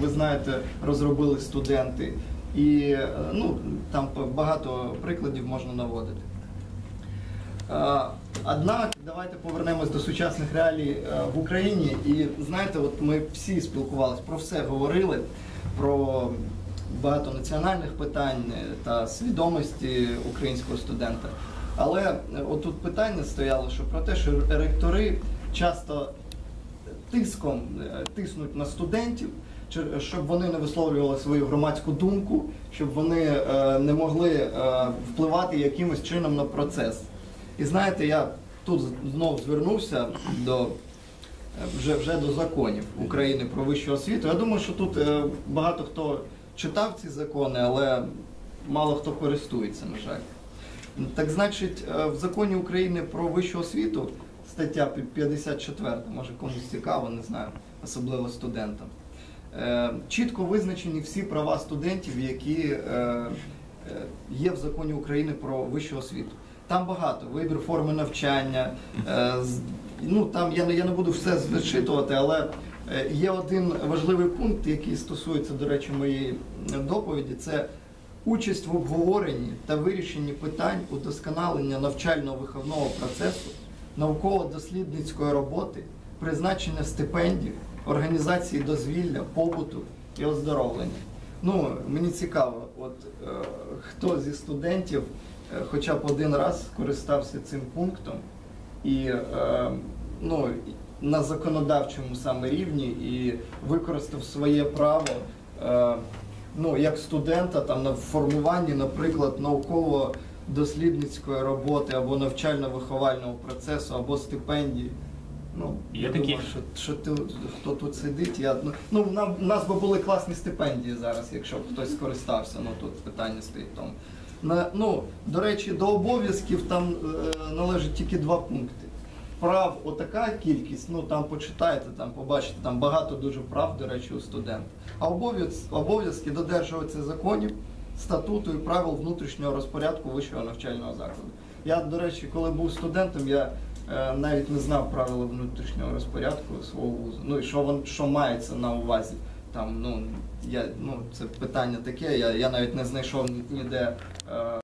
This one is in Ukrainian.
ви знаєте, розробили студенти. І е, ну, там багато прикладів можна наводити. Е, Однак, давайте повернемось до сучасних реалій е, в Україні. І знаєте, от ми всі спілкувалися, про все говорили, про багато національних питань та свідомості українського студента. Але отут питання стояло, що про те, що ректори часто тиском е, тиснуть на студентів, щоб вони не висловлювали свою громадську думку, щоб вони е, не могли е, впливати якимось чином на процес. І знаєте, я тут знов звернувся до вже, вже до законів України про вищу освіту. Я думаю, що тут багато хто читав ці закони, але мало хто користується, на жаль. Так значить, в законі України про вищу освіту, стаття 54, може комусь цікаво, не знаю, особливо студентам. е, Чітко визначені всі права студентів, які е, е, є в законі України про вищу освіту. Там багато вибір форми навчання. Ну там я не я не буду все зачитувати, але є один важливий пункт, який стосується, до речі, моєї доповіді. Це участь в обговоренні та вирішенні питань удосконалення навчально-виховного процесу, науково-дослідницької роботи, призначення стипендій, організації дозвілля, побуту і оздоровлення. Ну, мені цікаво, от е, хто зі студентів е, хоча б один раз користався цим пунктом і е, ну, на законодавчому саме рівні і використав своє право е, ну, як студента там, на формуванні, наприклад, науково-дослідницької роботи або навчально-виховального процесу, або стипендії. Ну, Є я такі? думаю, що, що ти, хто тут сидить, я, ну, ну, в нам- нас би були класні стипендії зараз, якщо б хтось скористався, ну тут питання стоїть в тому. На, ну, до речі, до обов'язків там е, належить тільки два пункти. Прав отака кількість, ну там почитайте, там побачите, там багато дуже прав, до речі, у студента. А обов'яз- обов'язки додержуватися законів, статуту і правил внутрішнього розпорядку вищого навчального закладу. Я, до речі, коли був студентом, я е, навіть не знав правила внутрішнього розпорядку свого вузу. Ну і що вон що мається на увазі. Там, ну, я, ну, це питання таке, я, я навіть не знайшов ніде. Е,